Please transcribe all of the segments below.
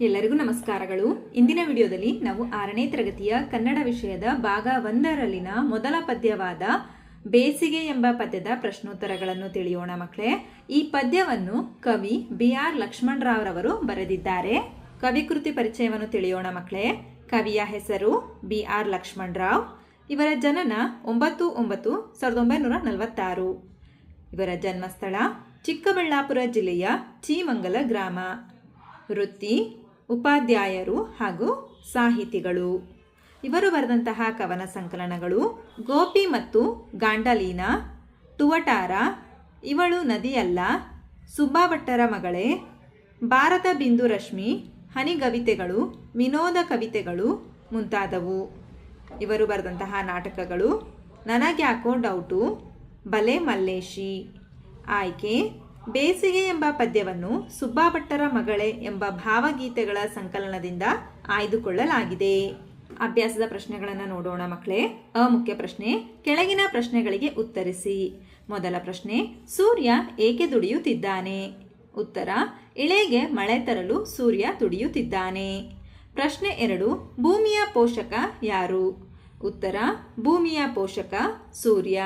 ಎಲ್ಲರಿಗೂ ನಮಸ್ಕಾರಗಳು. ಇಂದಿನ ವಿಡಿಯೋದಲ್ಲಿ ನಾವು ಆರನೇ ತರಗತಿಯ ಕನ್ನಡ ವಿಷಯದ ಭಾಗ ಒಂದರಲ್ಲಿನ ಮೊದಲ ಪದ್ಯವಾದ ಬೇಸಿಗೆ ಎಂಬ ಪದ್ಯದ ಪ್ರಶ್ನೋತ್ತರಗಳನ್ನು ತಿಳಿಯೋಣ ಮಕ್ಕಳೇ. ಈ ಪದ್ಯವನ್ನು ಕವಿ ಬಿ ಆರ್ ಲಕ್ಷ್ಮಣರಾವ್ರವರು ಬರೆದಿದ್ದಾರೆ. ಕವಿ ಕೃತಿ ಪರಿಚಯವನ್ನು ತಿಳಿಯೋಣ ಮಕ್ಕಳೇ. ಕವಿಯ ಹೆಸರು ಬಿ ಆರ್ ಲಕ್ಷ್ಮಣರಾವ್. ಇವರ ಜನನ ಒಂಬತ್ತು ಒಂಬತ್ತು ಸಾವಿರದ ಒಂಬೈನೂರ ನಲವತ್ತಾರು. ಇವರ ಜನ್ಮಸ್ಥಳ ಚಿಕ್ಕಬಳ್ಳಾಪುರ ಜಿಲ್ಲೆಯ ಚೀಮಂಗಲ ಗ್ರಾಮ. ವೃತ್ತಿ, ಉಪಾಧ್ಯಾಯರು ಹಾಗೂ ಸಾಹಿತಿಗಳು. ಇವರು ಬರೆದಂತಹ ಕವನ ಸಂಕಲನಗಳು ಗೋಪಿ ಮತ್ತು ಗಾಂಡಲೀನ, ತುವಟಾರ, ಇವಳು ನದಿಯಲ್ಲ ಸುಬ್ಬಾಭಟ್ಟರ ಮಗಳೇ, ಭಾರತ ಬಿಂದು ರಶ್ಮಿ ಹನಿಗವಿತೆಗಳು ವಿನೋದ ಕವಿತೆಗಳು ಮುಂತಾದವು. ಇವರು ಬರೆದಂತಹ ನಾಟಕಗಳು ನನಗ್ಯಾಕೋ ಡೌಟು, ಬಲೆ ಮಲ್ಲೇಶಿ. ಆಯ್ಕೆ, ಬೇಸಿಗೆ ಎಂಬ ಪದ್ಯವನ್ನು ಸುಬ್ಬಾಭಟ್ಟರ ಮಗಳೇ ಎಂಬ ಭಾವಗೀತೆಗಳ ಸಂಕಲನದಿಂದ ಆಯ್ದುಕೊಳ್ಳಲಾಗಿದೆ. ಅಭ್ಯಾಸದ ಪ್ರಶ್ನೆಗಳನ್ನು ನೋಡೋಣ ಮಕ್ಕಳೇ. ಅಮುಖ್ಯ ಮುಖ್ಯ ಪ್ರಶ್ನೆ, ಕೆಳಗಿನ ಪ್ರಶ್ನೆಗಳಿಗೆ ಉತ್ತರಿಸಿ. ಮೊದಲ ಪ್ರಶ್ನೆ, ಸೂರ್ಯ ಏಕೆ ದುಡಿಯುತ್ತಿದ್ದಾನೆ? ಉತ್ತರ ಇಳೆಗೆ ಮಳೆ ತರಲು ಸೂರ್ಯ ದುಡಿಯುತ್ತಿದ್ದಾನೆ. ಪ್ರಶ್ನೆ ಎರಡು, ಭೂಮಿಯ ಪೋಷಕ ಯಾರು? ಉತ್ತರ, ಭೂಮಿಯ ಪೋಷಕ ಸೂರ್ಯ.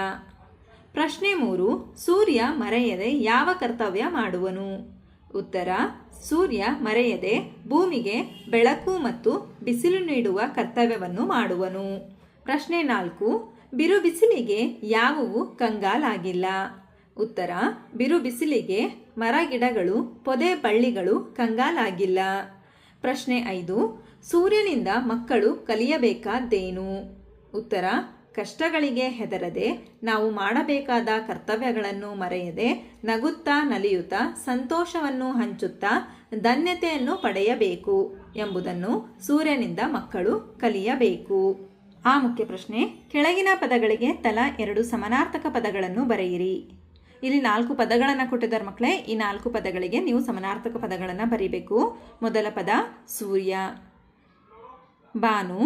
ಪ್ರಶ್ನೆ ಮೂರು, ಸೂರ್ಯ ಮರೆಯದೆ ಯಾವ ಕರ್ತವ್ಯ ಮಾಡುವನು? ಉತ್ತರ, ಸೂರ್ಯ ಮರೆಯದೆ ಭೂಮಿಗೆ ಬೆಳಕು ಮತ್ತು ಬಿಸಿಲು ನೀಡುವ ಕರ್ತವ್ಯವನ್ನು ಮಾಡುವನು. ಪ್ರಶ್ನೆ ನಾಲ್ಕು ಬಿರು ಬಿಸಿಲಿಗೆ ಯಾವುವು ಕಂಗಾಲಾಗಿಲ್ಲ. ಉತ್ತರ ಬಿರು ಬಿಸಿಲಿಗೆ ಮರ ಗಿಡಗಳು ಪೊದೆ ಬಳ್ಳಿಗಳು ಕಂಗಾಲಾಗಿಲ್ಲ. ಪ್ರಶ್ನೆ ಐದು, ಸೂರ್ಯನಿಂದ ಮಕ್ಕಳು ಕಲಿಯಬೇಕಾದ್ದೇನು? ಉತ್ತರ ಕಷ್ಟಗಳಿಗೆ ಹೆದರದೆ ನಾವು ಮಾಡಬೇಕಾದ ಕರ್ತವ್ಯಗಳನ್ನು ಮರೆಯದೆ ನಗುತ್ತಾ ನಲಿಯುತ್ತಾ ಸಂತೋಷವನ್ನು ಹಂಚುತ್ತಾ ಧನ್ಯತೆಯನ್ನು ಪಡೆಯಬೇಕು ಎಂಬುದನ್ನು ಸೂರ್ಯನಿಂದ ಮಕ್ಕಳು ಕಲಿಯಬೇಕು. ಆ ಮುಖ್ಯ ಪ್ರಶ್ನೆ, ಕೆಳಗಿನ ಪದಗಳಿಗೆ ತಲಾ ಎರಡು ಸಮನಾರ್ಥಕ ಪದಗಳನ್ನು ಬರೆಯಿರಿ. ಇಲ್ಲಿ ನಾಲ್ಕು ಪದಗಳನ್ನು ಕೊಟ್ಟಿದ್ದಾರೆ ಮಕ್ಕಳೇ, ಈ ನಾಲ್ಕು ಪದಗಳಿಗೆ ನೀವು ಸಮನಾರ್ಥಕ ಪದಗಳನ್ನು ಬರೀಬೇಕು. ಮೊದಲ ಪದ, ಸೂರ್ಯ. ಭಾನು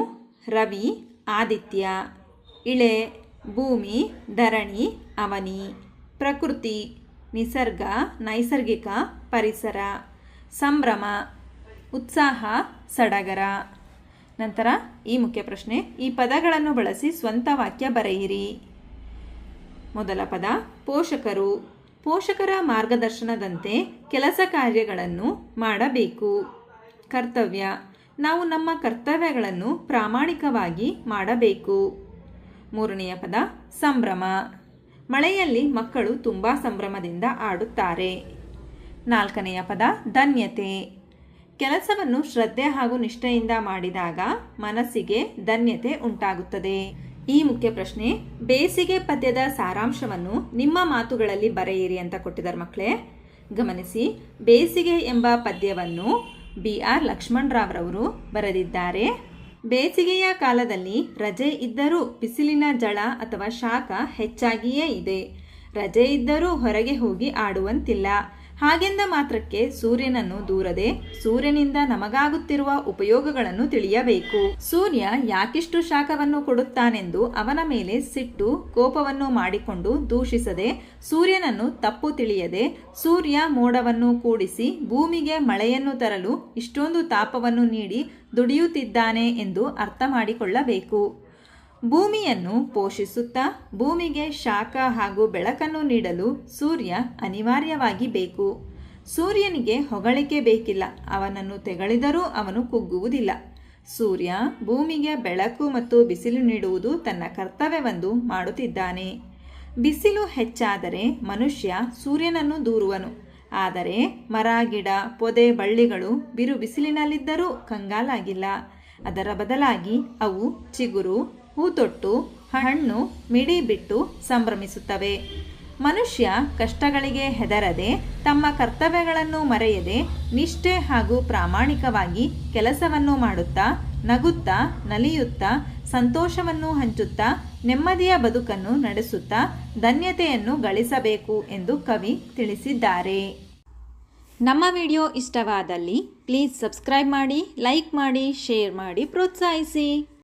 ರವಿ, ಆದಿತ್ಯ. ಇಳೆ, ಭೂಮಿ, ಧರಣಿ, ಅವನಿ, ಪ್ರಕೃತಿ, ನಿಸರ್ಗ, ನೈಸರ್ಗಿಕ ಪರಿಸರ, ಸಂಭ್ರಮ, ಉತ್ಸಾಹ, ಸಡಗರ. ನಂತರ ಈ ಮುಖ್ಯ ಪ್ರಶ್ನೆ, ಈ ಪದಗಳನ್ನು ಬಳಸಿ ಸ್ವಂತ ವಾಕ್ಯ ಬರೆಯಿರಿ. ಮೊದಲ ಪದ, ಪೋಷಕರು. ಪೋಷಕರ ಮಾರ್ಗದರ್ಶನದಂತೆ ಕೆಲಸ ಕಾರ್ಯಗಳನ್ನು ಮಾಡಬೇಕು. ಕರ್ತವ್ಯ, ನಾವು ನಮ್ಮ ಕರ್ತವ್ಯಗಳನ್ನು ಪ್ರಾಮಾಣಿಕವಾಗಿ ಮಾಡಬೇಕು. ಮೂರನೆಯ ಪದ, ಸಂಭ್ರಮ. ಮಳೆಯಲ್ಲಿ ಮಕ್ಕಳು ತುಂಬ ಸಂಭ್ರಮದಿಂದ ಆಡುತ್ತಾರೆ. ನಾಲ್ಕನೆಯ ಪದ, ಧನ್ಯತೆ. ಕೆಲಸವನ್ನು ಶ್ರದ್ಧೆ ಹಾಗೂ ನಿಷ್ಠೆಯಿಂದ ಮಾಡಿದಾಗ ಮನಸ್ಸಿಗೆ ಧನ್ಯತೆ ಉಂಟಾಗುತ್ತದೆ. ಈ ಮುಖ್ಯ ಪ್ರಶ್ನೆ, ಬೇಸಿಗೆ ಪದ್ಯದ ಸಾರಾಂಶವನ್ನು ನಿಮ್ಮ ಮಾತುಗಳಲ್ಲಿ ಬರೆಯಿರಿ ಅಂತ ಕೊಟ್ಟಿದ್ದಾರೆ ಮಕ್ಕಳೇ. ಗಮನಿಸಿ, ಬೇಸಿಗೆ ಎಂಬ ಪದ್ಯವನ್ನು ಬಿ ಆರ್ ಲಕ್ಷ್ಮಣರಾವ್ರವರು ಬರೆದಿದ್ದಾರೆ. ಬೇಸಿಗೆಯ ಕಾಲದಲ್ಲಿ ರಜೆ ಇದ್ದರೂ ಬಿಸಿಲಿನ ಜಳ ಅಥವಾ ಶಾಖ ಹೆಚ್ಚಾಗಿಯೇ ಇದೆ. ರಜೆ ಇದ್ದರೂ ಹೊರಗೆ ಹೋಗಿ ಆಡುವಂತಿಲ್ಲ. ಹಾಗೆಂದ ಮಾತ್ರಕ್ಕೆ ಸೂರ್ಯನನ್ನು ದೂರದೆ ಸೂರ್ಯನಿಂದ ನಮಗಾಗುತ್ತಿರುವ ಉಪಯೋಗಗಳನ್ನು ತಿಳಿಯಬೇಕು. ಸೂರ್ಯ ಯಾಕಿಷ್ಟು ಶಾಖವನ್ನು ಕೊಡುತ್ತಾನೆಂದು ಅವನ ಮೇಲೆ ಸಿಟ್ಟು ಕೋಪವನ್ನು ಮಾಡಿಕೊಂಡು ದೂಷಿಸದೆ ಸೂರ್ಯನನ್ನು ತಪ್ಪು ತಿಳಿಯದೆ ಸೂರ್ಯ ಮೋಡವನ್ನು ಕೂಡಿಸಿ ಭೂಮಿಗೆ ಮಳೆಯನ್ನು ತರಲು ಇಷ್ಟೊಂದು ತಾಪವನ್ನು ನೀಡಿ ದುಡಿಯುತ್ತಿದ್ದಾನೆ ಎಂದು ಅರ್ಥ ಮಾಡಿಕೊಳ್ಳಬೇಕು. ಭೂಮಿಯನ್ನು ಪೋಷಿಸುತ್ತಾ ಭೂಮಿಗೆ ಶಾಖ ಹಾಗೂ ಬೆಳಕನ್ನು ನೀಡಲು ಸೂರ್ಯ ಅನಿವಾರ್ಯವಾಗಿ ಬೇಕು. ಸೂರ್ಯನಿಗೆ ಹೊಗಳಿಕೆ ಬೇಕಿಲ್ಲ. ಅವನನ್ನು ತೆಗಳಿದರೂ ಅವನು ಕುಗ್ಗುವುದಿಲ್ಲ. ಸೂರ್ಯ ಭೂಮಿಗೆ ಬೆಳಕು ಮತ್ತು ಬಿಸಿಲು ನೀಡುವುದು ತನ್ನ ಕರ್ತವ್ಯವೆಂದು ಮಾಡುತ್ತಿದ್ದಾನೆ. ಬಿಸಿಲು ಹೆಚ್ಚಾದರೆ ಮನುಷ್ಯ ಸೂರ್ಯನನ್ನು ದೂರುವನು. ಆದರೆ ಮರ, ಗಿಡ, ಪೊದೆ, ಬಳ್ಳಿಗಳು ಬಿರು ಬಿಸಿಲಿನಲ್ಲಿದ್ದರೂ ಕಂಗಾಲಾಗಿಲ್ಲ. ಅದರ ಬದಲಾಗಿ ಅವು ಚಿಗುರು ಹೂತೊಟ್ಟು, ಹಣ್ಣು ಮಿಡಿ ಬಿಟ್ಟು ಸಂಭ್ರಮಿಸುತ್ತವೆ. ಮನುಷ್ಯ ಕಷ್ಟಗಳಿಗೆ ಹೆದರದೆ, ತಮ್ಮ ಕರ್ತವ್ಯಗಳನ್ನು ಮರೆಯದೆ, ನಿಷ್ಠೆ ಹಾಗೂ ಪ್ರಾಮಾಣಿಕವಾಗಿ ಕೆಲಸವನ್ನು ಮಾಡುತ್ತಾ, ನಗುತ್ತಾ, ನಲಿಯುತ್ತಾ, ಸಂತೋಷವನ್ನು ಹಂಚುತ್ತಾ, ನೆಮ್ಮದಿಯ ಬದುಕನ್ನು ನಡೆಸುತ್ತಾ, ಧನ್ಯತೆಯನ್ನು ಗಳಿಸಬೇಕು ಎಂದು ಕವಿ ತಿಳಿಸಿದ್ದಾರೆ. ನಮ್ಮ ವಿಡಿಯೋ ಇಷ್ಟವಾದಲ್ಲಿ, ಪ್ಲೀಸ್ ಸಬ್ಸ್ಕ್ರೈಬ್ ಮಾಡಿ, ಲೈಕ್ ಮಾಡಿ, ಶೇರ್ ಮಾಡಿ, ಪ್ರೋತ್ಸಾಹಿಸಿ.